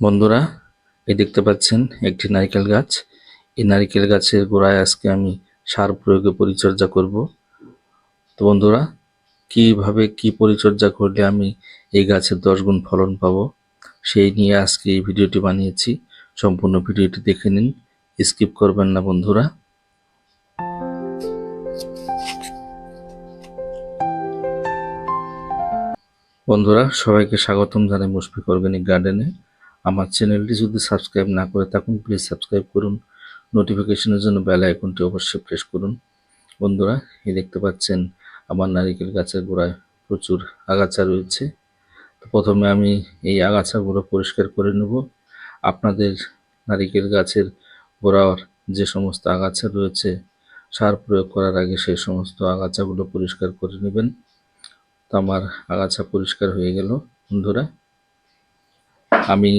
বন্ধুরা, এই দেখতে পাচ্ছেন একটি নারকেল গাছ। এই নারকেল গাছের গোড়ায় আজকে আমি সার প্রয়োগে পরিচর্যা করব। তো বন্ধুরা, কীভাবে কি পরিচর্যা করলে আমি এই গাছের দশ গুণ ফলন পাবো, সেই নিয়ে আজকে এই ভিডিওটি বানিয়েছি। সম্পূর্ণ ভিডিওটি দেখে নিন, স্কিপ করবেন না বন্ধুরা। বন্ধুরা, সবাইকে স্বাগতম জানাই মুশফিক অর্গানিক গার্ডেনে। আমার চ্যানেলটি যদি সাবস্ক্রাইব না করে থাকুন প্লিজ সাবস্ক্রাইব করুন। নোটিফিকেশনের জন্য বেল আইকনটি অবশ্যই প্রেস করুন। বন্ধুরা, এই দেখতে পাচ্ছেন, আমার নারিকেল গাছের গোড়ায় প্রচুর আগাছা রয়েছে। তো প্রথমে আমি এই আগাছাগুলো পরিষ্কার করে নেব। আপনাদের নারিকেল গাছের গোড়ার যে সমস্ত আগাছা রয়েছে, সার প্রয়োগ করার আগে সেই সমস্ত আগাছাগুলো পরিষ্কার করে নেবেন। তো আমার আগাছা পরিষ্কার হয়ে গেল, বন্ধুরা। আমি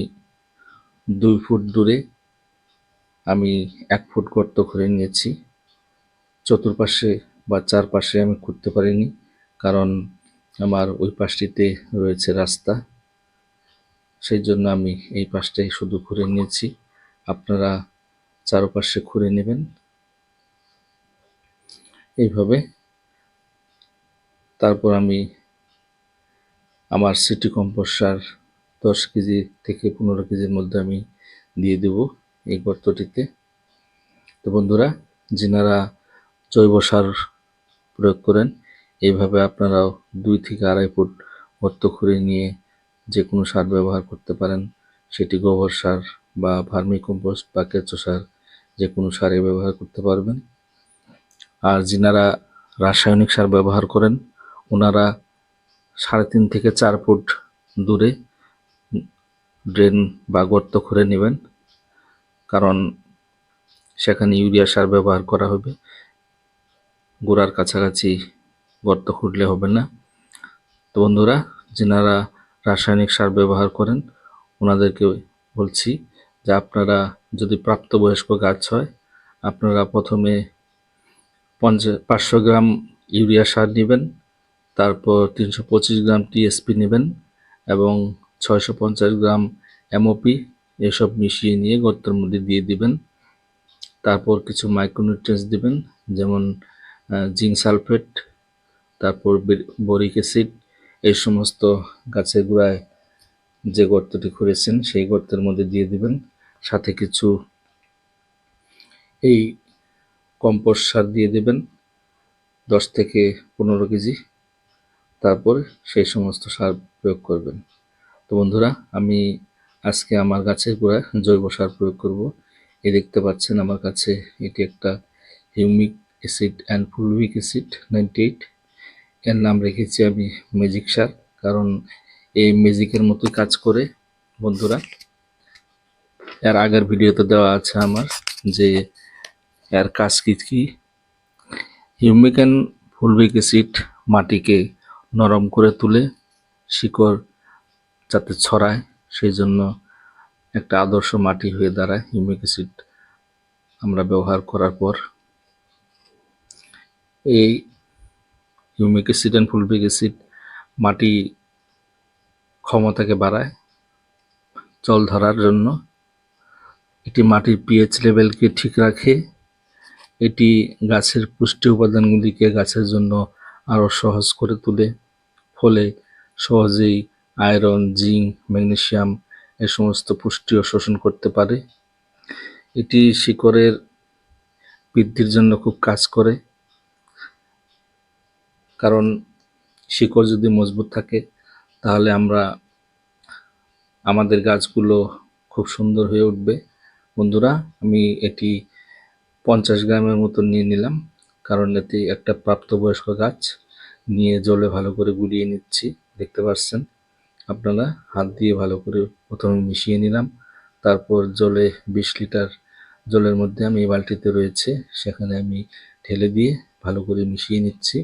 দুই ফুট দূরে আমি এক ফুট গর্ত করে নিয়েছি। চতুর্পাশে বা চারপাশে আমি খুঁড়তে পারিনি, কারণ আমার ওই পাশটিতে রয়েছে রাস্তা। সেই জন্য আমি এই পাশটাই শুধু খুঁড়ে নিয়েছি। আপনারা চারপাশে খুঁড়ে নেবেন। এইভাবে তারপর আমি আমার সিটি কম্পোস্ট সার দশ কেজি থেকে পনেরো কেজির মধ্যে আমি দিয়ে দেব এই গর্তটিতে তো বন্ধুরা, যিনারা জৈব সার প্রয়োগ করেন, এইভাবে আপনারাও দুই থেকে আড়াই ফুট গর্ত খুঁড়ে নিয়ে যে কোনো সার ব্যবহার করতে পারেন। সেটি গোবর সার বা ভার্মি কম্পোস্ট বা কেঁচো সার যে কোনো সারে ব্যবহার করতে পারবেন। আর যিনারা রাসায়নিক সার ব্যবহার করেন, ওনারা সাড়ে তিন থেকে চার ফুট দূরে ড্রেন বা গর্ত খুঁড়ে নেবেন, কারণ সেখানে ইউরিয়া সার ব্যবহার করা হবে। গোড়ার কাছাকাছি গর্ত খুঁড়লে হবে না। তো বন্ধুরা, যেনারা রাসায়নিক সার ব্যবহার করেন, ওনাদেরকে বলছি যে আপনারা যদি প্রাপ্তবয়স্ক গাছ হয়, আপনারা প্রথমে পঞ্চাশ পাঁচশো গ্রাম ইউরিয়া সার নেবেন, তারপর তিনশো পঁচিশ গ্রাম টিএসপি নেবেন এবং ছয়শো পঞ্চাশ গ্রাম এমওপি এসব মিশিয়ে নিয়ে গর্তের মধ্যে দিয়ে দিবেন। তারপর কিছু মাইক্রোনিউট্রিয়েন্টস দিবেন, যেমন জিঙ্ক সালফেট তারপর বরিক অ্যাসিড এই সমস্ত গাছের গোড়ায় যে গর্তটি খুঁড়েছেন, সেই গর্তের মধ্যে দিয়ে দিবেন। সাথে কিছু এই কম্পোস্ট সার দিয়ে দেবেন, দশ থেকে পনেরো কেজি। তারপর সেই সমস্ত সার প্রয়োগ করবেন। তো বন্ধুরা, আমি আজকে আমার গাছের গোড়ায় জৈব সার প্রয়োগ করব। এই দেখতে পাচ্ছেন আমার কাছে এটি একটা humic acid and fulvic acid ninety eight. এর নাম রেখেছি আমি ম্যাজিক সার, কারণ এই ম্যাজিকের মতোই কাজ করে বন্ধুরা। এর আগের ভিডিওতে দেওয়া আছে আমার যে এর কাজ কি কি? হিউমিক অ্যান্ড ফুলভিক অ্যাসিড মাটিকে নরম করে তুলে শিকড় যাতে ছড়ায়, সেই জন্য একটা আদর্শ মাটি হয়ে দাঁড়ায়, হিউমিক অ্যাসিড আমরা ব্যবহার করার পর। এই humic acid and fulvic acid মাটি ক্ষমতাকে বাড়ায় জল ধরার জন্য। এটি মাটির পিএইচ লেভেলকে ঠিক রাখে। এটি গাছের পুষ্টি উপাদানগুলিকে গাছের জন্য আরও সহজ করে তোলে, ফলে সহজেই আয়রন, জিঙ্ক, ম্যাগনেসিয়াম এ সমস্ত পুষ্টিও শোষণ করতে পারে। এটি শিকড়ের বৃদ্ধির জন্য খুব কাজ করে। কারণ শিকড় যদি মজবুত থাকে, তাহলে আমরা, আমাদের গাছগুলো খুব সুন্দর হয়ে উঠবে। বন্ধুরা, আমি এটি পঞ্চাশ গ্রামের মতো নিয়ে নিলাম, কারণ এতে একটা প্রাপ্তবয়স্ক গাছ। নিয়ে জলে ভালো করে গুলিয়ে নিচ্ছি, দেখতে পাচ্ছেন। আপনারা হাত দিয়ে ভালো করে প্রথমে মিশিয়ে নিলাম। তারপর জলে বিশ লিটার জলের মধ্যে আমি এই বালতিতে রয়েছে, সেখানে আমি ঢেলে দিয়ে ভালো করে মিশিয়ে নিচ্ছি।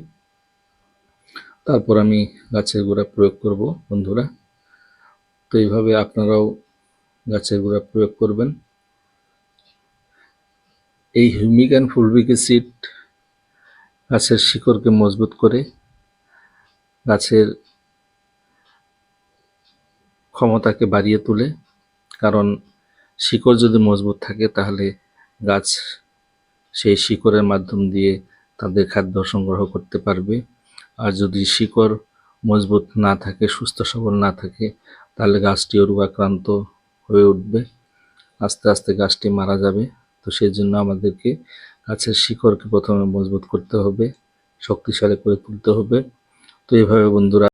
তারপর আমি গাছের গোড়া প্রয়োগ করব, বন্ধুরা। তো এইভাবে আপনারাও গাছের গোড়া প্রয়োগ করবেন। এই হিউমিক অ্যান্ড ফুলভিক অ্যাসিড গাছের শিকড়কে মজবুত করে গাছের ক্ষমতাকে বাড়িয়ে তোলে, কারণ শিকড় যদি মজবুত থাকে তাহলে গাছ সেই শিকড়ের মাধ্যম দিয়ে তাদের খাদ্য সংগ্রহ করতে পারবে। আর যদি শিকড় মজবুত না থাকে, সুস্থ সবল না থাকে, তাহলে গাছটিও রোগাক্রান্ত হয়ে উঠবে, আস্তে আস্তে গাছটি মারা যাবে। তো সেই জন্য আমাদেরকে গাছের শিকড়কে প্রথমে মজবুত করতে হবে, শক্তিশালী করে তুলতে হবে। তো এইভাবে বন্ধুরা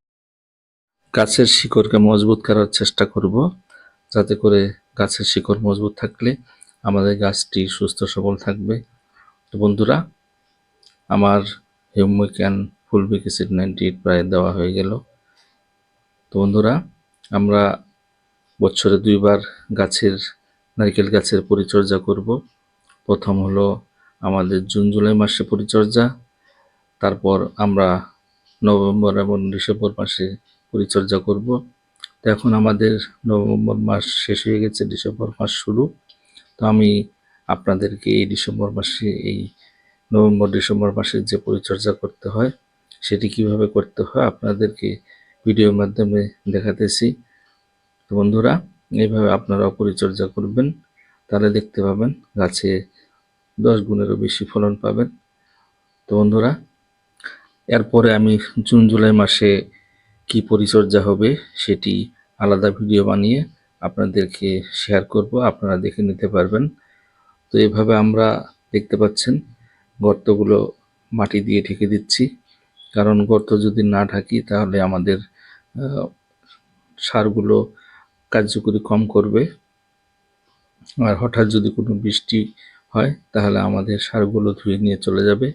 গাছের শিকড়কে মজবুত করার চেষ্টা করব, যাতে করে গাছের শিকড় মজবুত থাকলে আমাদের গাছটি সুস্থ সবল থাকবে। তো বন্ধুরা, আমার humic and fulvic acid ninety eight প্রায় দেওয়া হয়ে গেল। তো বন্ধুরা, আমরা বছরে দুইবার গাছের, নারকেল গাছের পরিচর্যা করব। প্রথম হলো আমাদের জুন, জুলাই মাসে পরিচর্যা, তারপর আমরা নভেম্বর এবং ডিসেম্বর মাসে পরিচর্যা করব। তো এখন আমাদের নভেম্বর মাস শেষ হয়ে গেছে, ডিসেম্বর মাস শুরু। তো আমি আপনাদেরকে এই ডিসেম্বর মাসে, এই নভেম্বর, ডিসেম্বর মাসে যে পরিচর্যা করতে হয়, সেটি কীভাবে করতে হয় আপনাদেরকে ভিডিওর মাধ্যমে দেখাতেছি। তো বন্ধুরা, এইভাবে আপনারাও পরিচর্যা করবেন। তাহলে দেখতে পাবেন গাছে দশ গুণেরও বেশি ফলন পাবেন। তো বন্ধুরা, এরপরে আমি জুন, জুলাই মাসে কি পরিচর্যা হবে সেটি আলাদা ভিডিও বানিয়ে আপনাদেরকে শেয়ার করব, আপনারা দেখে নিতে পারবেন। তো এভাবে আমরা দেখতে পাচ্ছেন, গর্তগুলো মাটি দিয়ে ঢেকে দিচ্ছি। কারণ গর্ত যদি না ঢাকি তাহলে আমাদের সারগুলো কার্যকরী কম করবে। আর হঠাৎ যদি কোনো বৃষ্টি হয় তাহলে আমাদের সারগুলো ধুয়ে নিয়ে চলে যাবে।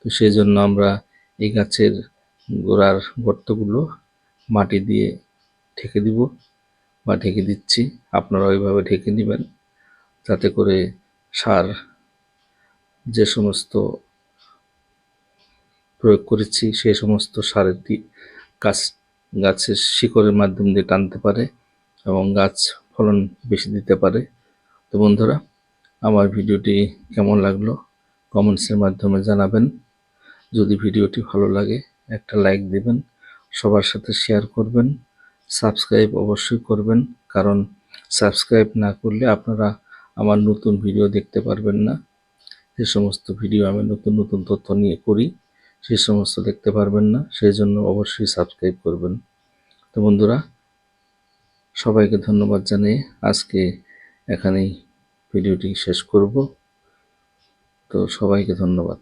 তো সেই জন্য আমরা এই গাছের গোড়ার গর্তগুলো মাটি দিয়ে ঢেকে দিব বা ঢেকে দিচ্ছি। আপনারা ওইভাবে ঢেকে নেবেন যাতে করে সার যে সমস্ত প্রয়োগ করেছি সেই সমস্ত সারের গাছ, গাছের শিকড়ের মাধ্যম দিয়ে টানতে পারে এবং গাছ ফলন বেশি দিতে পারে। তো বন্ধুরা, আমার ভিডিওটি কেমন লাগল কমেন্টসের মাধ্যমে জানাবেন। যদি ভিডিওটি ভালো লাগে, একটা লাইক দিবেন। সবার সাথে শেয়ার করবেন সাবস্ক্রাইব অবশ্যই করবেন, কারণ সাবস্ক্রাইব না করলে আপনারা আমার নতুন ভিডিও দেখতে পারবেন না। যে সমস্ত ভিডিও আমি নতুন নতুন তথ্য নিয়ে করি সেই সমস্ত দেখতে পারবেন না, সেই জন্য অবশ্যই সাবস্ক্রাইব করবেন। তো বন্ধুরা, সবাইকে ধন্যবাদ জানিয়ে আজকে এখানেই ভিডিওটি শেষ করব। তো সবাইকে ধন্যবাদ।